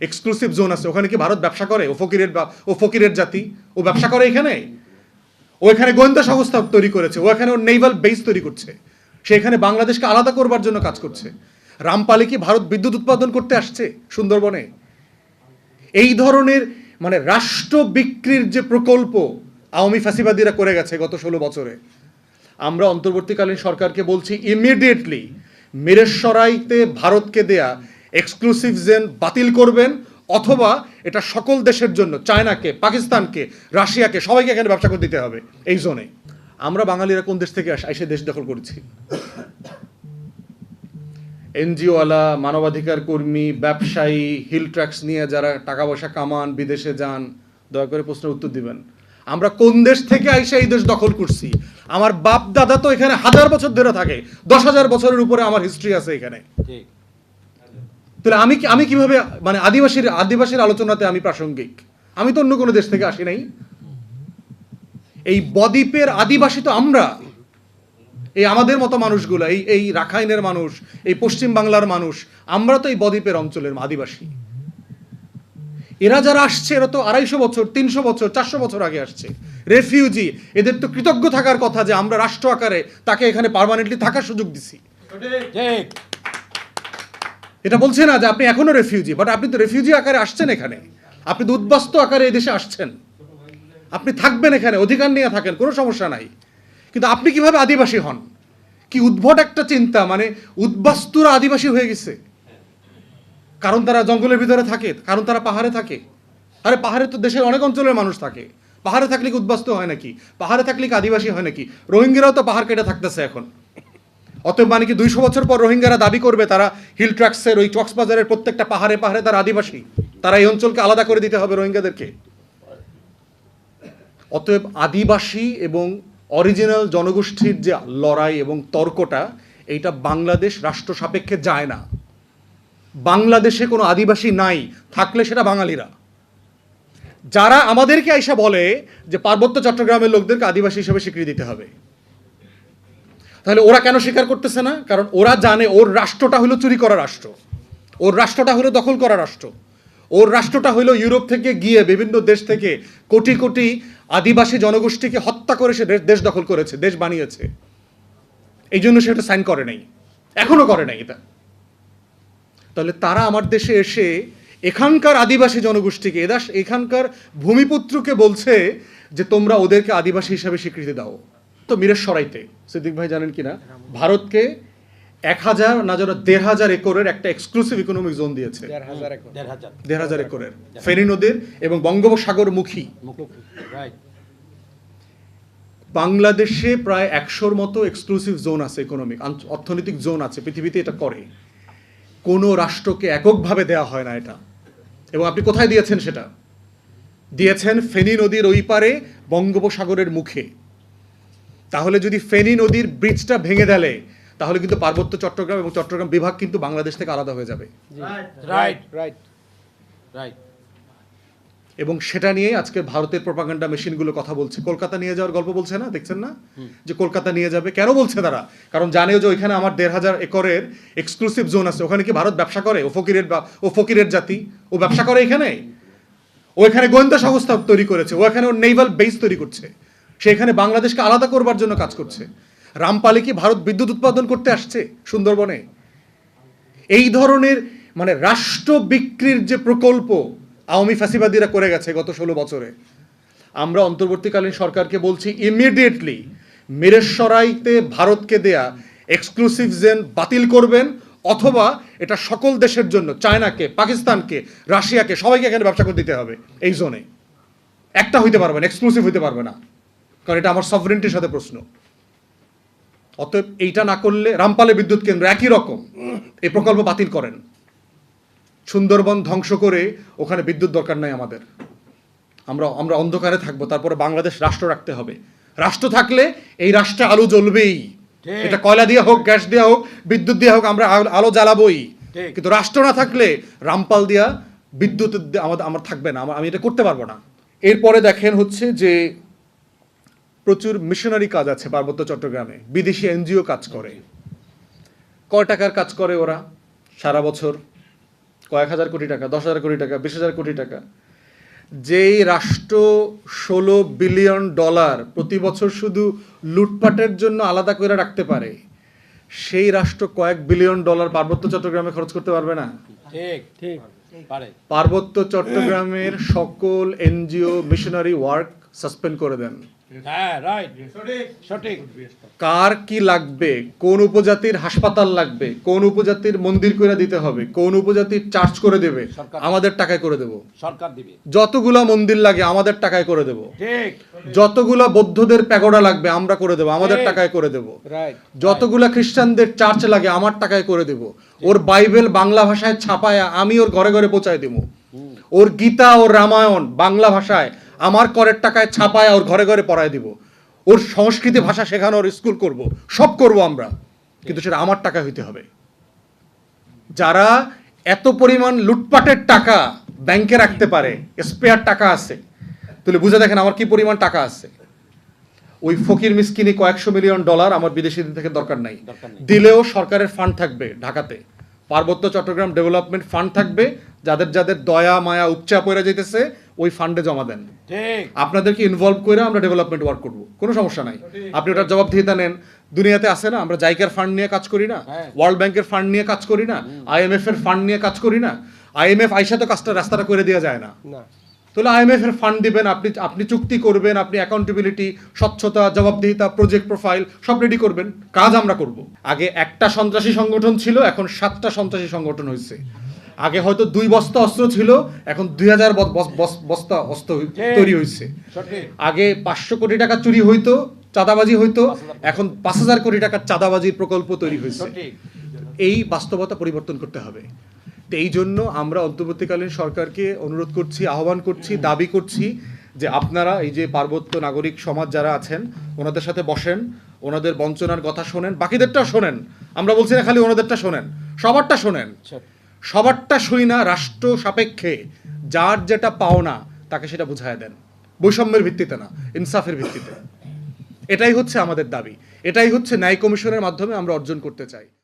Exclusive zone আছে। ওখানে কি ভারত ব্যবসা করে? ও ফকিরের ও ফকিরের জাতি। ও ব্যবসা করে এখানে? ও এখানে গোয়েন্দা সংস্থা তৈরি করেছে। ও এখানে ওর নেভাল বেস তৈরি করছে। সে এখানে বাংলাদেশকে আলাদা করবার জন্য কাজ করছে। রামপালে কি ভারত বিদ্যুৎ উৎপাদন করতে আসছে সুন্দরবনে? এই ধরনের মানে রাষ্ট্র বিক্রির যে প্রকল্প আওয়ামী ফ্যাসিবাদীরা করে গেছে গত ষোলো বছরে। আমরা অন্তর্বর্তীকালীন সরকারকে বলছি ইমিডিয়েটলি মিরেশ্বরাইতে ভারতকে দেয়া এক্সক্লুসিভ জেন বাতিল করবেন, অথবা এটা সকল দেশের জন্য, চায়নাকে, পাকিস্তানকে, রাশিয়াকে, সবাইকে এখানে ব্যবসা করে দিতে হবে, এই জোনে আমরা বাঙালিরা কোন দেশ থেকে এসে দেশ দখল করেছি? এনজিওওয়ালা, মানবাধিকার কর্মী, ব্যবসায়ী হিল ট্র্যাক্স নিয়ে যারা টাকা পয়সা কামান, বিদেশে যান, দয়া করে প্রশ্নের উত্তর দিবেন। আমরা কোন দেশ থেকে আইসা এই দেশ দখল করছি? আমার বাপ দাদা তো এখানে হাজার বছর ধরে থাকে, দশ হাজার বছরের উপরে আমার হিস্ট্রি আছে এখানে। ঠিক। তাহলে আমি আমি কীভাবে মানে আদিবাসীর আদিবাসীর আলোচনাতে আমি প্রাসঙ্গিক? আমি তো অন্য কোনো দেশ থেকে আসি নাই। এই বদ্বীপের আদিবাসী তো আমরা। এই আমাদের মতো মানুষগুলো, এই এই রাখাইনের মানুষ, এই পশ্চিম বাংলার মানুষ, আমরা তো এই বদ্বীপের অঞ্চলের আদিবাসী। এরা যারা আসছে, এরা তো আড়াইশো বছর, তিনশো বছর, চারশো বছর আগে আসছে। রেফিউজি, এদের তো কৃতজ্ঞ থাকার কথা যে আমরা রাষ্ট্র আকারে তাকে এখানে পার্মানেন্টলি থাকার সুযোগ দিছি। এটা বলছে না যে আপনি এখনও রেফিউজি বাট আপনি তো রেফিউজি আকারে আসছেন এখানে। আপনি তো উদ্বাস্ত আকারে এই দেশে আসছেন। আপনি থাকবেন এখানে, অধিকার নিয়ে থাকেন, কোনো সমস্যা নাই। কিন্তু আপনি কীভাবে আদিবাসী হন? কি উদ্ভট একটা চিন্তা মানে উদ্বাস্তুরা আদিবাসী হয়ে গেছে। কারণ তারা জঙ্গলের ভিতরে থাকে, কারণ তারা পাহাড়ে থাকে। আরে পাহাড়ে তো দেশের অনেক অঞ্চলের মানুষ থাকে। পাহাড়ে থাকলে কি উদ্বাস্ত হয় নাকি? পাহাড়ে থাকলে কি আদিবাসী হয় নাকি? রোহিঙ্গারাও তো পাহাড় কেটে থাকতেছে এখন। অতএব মানে কি দুইশো বছর পর রোহিঙ্গারা দাবি করবে তারা হিল ট্র্যাক্সের ওই কক্সবাজারের প্রত্যেকটা পাহাড়ে পাহাড়ে তারা আদিবাসী। তারা এই অঞ্চলকে আলাদা করে দিতে হবে রোহিঙ্গাদেরকে। অতএব আদিবাসী এবং অরিজিনাল জনগোষ্ঠীর যে লড়াই এবং তর্কটা, এইটা বাংলাদেশ রাষ্ট্র সাপেক্ষে যায় না। বাংলাদেশে কোনো আদিবাসী নাই, থাকলে সেটা বাঙালিরা। যারা আমাদেরকে আইসা বলে যে পার্বত্য চট্টগ্রামের লোকদেরকে আদিবাসী হিসেবে স্বীকৃতি দিতে হবে। তাহলে ওরা কেন স্বীকার করতেছে না? কারণ ওরা জানে ওর রাষ্ট্রটা হলো চুরি করা রাষ্ট্র। ওর রাষ্ট্রটা হলো দখল করা রাষ্ট্র। ওর রাষ্ট্রটা হলো ইউরোপ থেকে গিয়ে বিভিন্ন দেশ থেকে কোটি কোটি আদিবাসী জনগোষ্ঠীকে হত্যা করে সে দেশ- দখল করেছে, দেশ বানিয়েছে। এই জন্য সে এটা সাইন করে নাই। এখনও করে নাই এটা। তাহলে তারা আমার দেশে এসে এখানকার আদিবাসী জনগোষ্ঠীকে এদাস এখানকার ভূমিপুত্রকে বলছে যে তোমরা ওদেরকে আদিবাসী হিসাবে স্বীকৃতি দাও। তো সরাইতে। সিদ্দিক ভাই জানেন কিনা? ভারতকে এক হাজার না যেন দেড় হাজার একরের একটা এক্সক্লুসিভ ইকোনমিক জোন দিয়েছে। দেড় হাজার একরের। ফেনী নদীর এবং বঙ্গোপসাগর মুখী। বাংলাদেশে প্রায় একশোর মতো এক্সক্লুসিভ জোন আছে ইকোনমিক অর্থনৈতিক জোন আছে পৃথিবীতে এটা করে। কোনো রাষ্ট্রকে এককভাবে দেওয়া হয় না এটা। এবং আপনি কোথায় দিয়েছেন সেটা? দিয়েছেন ফেনী নদীর ওই পারে বঙ্গোপসাগরের মুখে। তাহলে যদি ফেনী নদীর ব্রিজটা ভেঙে দেলে তাহলে কিন্তু পার্বত্য চট্টগ্রাম এবং চট্টগ্রাম বিভাগ কিন্তু বাংলাদেশ থেকে আলাদা হয়ে যাবে। রাইট রাইট রাইট এবং সেটা নিয়ে আজকে ভারতের প্রপাগান্ডা মেশিনগুলো কথা বলছে। কলকাতা নিয়ে যাওয়ার গল্প বলছে না? দেখছেন না? যে কলকাতা নিয়ে যাবে। কেন বলছে তারা? কারণ জানেও যে ওইখানে আমার দেড় হাজার একরের এক্সক্লুসিভ জোন আছে। ওখানে কি ভারত ব্যবসা করে? ও ফকিরের বা ও ফকিরের জাতি। ও ব্যবসা করে এখানে? ও এখানে গোয়েন্দা সংস্থা তৈরি করেছে। ও এখানে ওর নেভাল বেস তৈরি করছে। সে এখানে বাংলাদেশকে আলাদা করবার জন্য কাজ করছে। রামপালে কি ভারত বিদ্যুৎ উৎপাদন করতে আসছে সুন্দরবনে? এই ধরনের মানে রাষ্ট্র বিক্রির যে প্রকল্প আওয়ামী ফ্যাসিবাদীরা করে গেছে গত ষোলো বছরে, আমরা অন্তর্বর্তীকালীন সরকারকে বলছি ইমিডিয়েটলি মিরেশ্বরাইতে ভারতকে দেয়া এক্সক্লুসিভ জেন বাতিল করবেন, অথবা এটা সকল দেশের জন্য, চায়নাকে, পাকিস্তানকে, রাশিয়াকে, সবাইকে এখানে ব্যবসা করে দিতে হবে, এই জোনে একটা হইতে পারবে না এক্সক্লুসিভ হইতে পারবে না। কারণ এটা আমার সফরেন্টির সাথে প্রশ্ন। অতএব এইটা না করলে রামপালে বিদ্যুৎ কেন্দ্র একই রকম। এই প্রকল্প বাতিল করেন। সুন্দরবন ধ্বংস করে ওখানে বিদ্যুৎ দরকার নাই আমাদের। আমরা আমরা অন্ধকারে থাকব তারপরে বাংলাদেশ রাষ্ট্র রাখতে হবে। রাষ্ট্র থাকলে এই রাষ্ট্রে আলো জ্বলবেই। এটা কয়লা দিয়ে হোক গ্যাস দিয়ে হোক বিদ্যুৎ দিয়ে হোক আমরা আলো- আলো জ্বালাবোই। কিন্তু রাষ্ট্র না থাকলে রামপাল দিয়া বিদ্যুৎ আমাদের আমার থাকবে না। আমি এটা করতে পারব না। এরপরে দেখেন হচ্ছে যে প্রচুর মিশনারি কাজ আছে পার্বত্য চট্টগ্রামে। বিদেশি এনজিও কাজ করে। কয় টাকার কাজ করে ওরা? সারা বছর। কয়েক হাজার কোটি টাকা দশ হাজার কোটি টাকা বিশ হাজার কোটি টাকা। যেই রাষ্ট্র ষোলো বিলিয়ন ডলার প্রতি বছর শুধু লুটপাটের জন্য আলাদা করে রাখতে পারে সেই রাষ্ট্র কয়েক বিলিয়ন ডলার পার্বত্য চট্টগ্রামে খরচ করতে পারবে না? ঠিক ঠিক। পার্বত্য চট্টগ্রামের সকল এনজিও মিশনারি ওয়ার্ক সাসপেন্ড করে দেন। হ্যাঁ রাইট সঠিক। কার কি লাগবে? কোন উপজাতির হাসপাতাল লাগবে? কোন উপজাতির মন্দির করে দিতে হবে? কোন উপজাতির চার্জ করে দেবে? আমাদের টাকায় করে দেব। সরকার দিবে। যতগুলা মন্দির লাগে আমাদের টাকায় করে দেব। ঠিক। যতগুলা বৌদ্ধদের প্যাগোডা লাগবে আমরা করে দেব। আমাদের টাকায় করে দেব। রাইট যতগুলা খ্রিস্টানদের চার্চ লাগে আমার টাকায় করে দেব। ওর বাইবেল বাংলা ভাষায় ছাপায় আমি ওর ঘরে ঘরে পৌঁছায় দেব। ওর গীতা ওর রামায়ণ বাংলা ভাষায় আমার করের টাকায় ছাপায় ওর ঘরে ঘরে পড়ায় দিব। ওর সংস্কৃতি ভাষা শেখানোর স্কুল করব সব করব আমরা। কিন্তু সেটা আমার টাকা হইতে হবে। যারা এত পরিমাণ লুটপাটের টাকা ব্যাংকে রাখতে পারে স্পেয়ার টাকা আছে তাহলে বুঝে দেখেন আমার কি পরিমাণ টাকা আছে। ওই ফকির মিসকিনি কয়েকশো মিলিয়ন ডলার আমার বিদেশিদের থেকে দরকার নাই। দিলেও সরকারের ফান্ড থাকবে ঢাকাতে। পার্বত্য চট্টগ্রাম ডেভেলপমেন্ট ফান্ড থাকবে যাদের যাদের দয়া মায়া উপচা পড়ে যেতেছে ওই ফান্ডে জমা দেন। আপনাদেরকে ইনভলভ করে আমরা ডেভেলপমেন্ট ওয়ার্ক করব। কোনো সমস্যা নাই। আপনি ওটার জবাবদিহিতা নেন। দুনিয়াতে আছে না আমরা জাইকার ফান্ড নিয়ে কাজ করি না। ওয়ার্ল্ড ব্যাংকের ফান্ড নিয়ে কাজ করি না আইএমএফ এর ফান্ড নিয়ে কাজ করি না আইএমএফ আইসা তো কাজটা রাস্তাটা করে দেওয়া যায় না। না। তাহলে আইএমএফ এর ফান্ড দিবেন আপনি আপনি চুক্তি করবেন আপনি অ্যাকাউন্টেবিলিটি স্বচ্ছতা জবাবদিহিতা প্রজেক্ট প্রোফাইল সব রেডি করবেন। কাজ আমরা করব। আগে একটা সন্ত্রাসী সংগঠন ছিল এখন সাতটা সন্ত্রাসী সংগঠন হয়েছে আগে হয়তো দুই বস্তা অস্ত্র ছিল এখন দুই হাজার বস্তা অস্ত্র তৈরি হয়েছে আগে পাঁচশো কোটি টাকা চুরি হইতো চাঁদাবাজি হইতো এখন পাঁচ হাজার কোটি টাকার চাঁদাবাজির প্রকল্প তৈরি হয়েছে এই বাস্তবতা পরিবর্তন করতে হবে। তো এই জন্য আমরা অন্তর্বর্তীকালীন সরকারকে অনুরোধ করছি আহ্বান করছি দাবি করছি যে আপনারা এই যে পার্বত্য নাগরিক সমাজ যারা আছেন ওনাদের সাথে বসেন ওনাদের বঞ্চনার কথা শোনেন বাকিদেরটা শোনেন। আমরা বলছি না খালি ওনাদেরটা শোনেন সবারটা শোনেন। সবারটা সই না, রাষ্ট্র সাপেক্ষে। যার যেটা পাওনা তাকে সেটা বুঝায় দেন। বৈষম্যের ভিত্তিতে না, ইনসাফের ভিত্তিতে। এটাই হচ্ছে আমাদের দাবি। এটাই হচ্ছে ন্যায় কমিশনের মাধ্যমে আমরা অর্জন করতে চাই।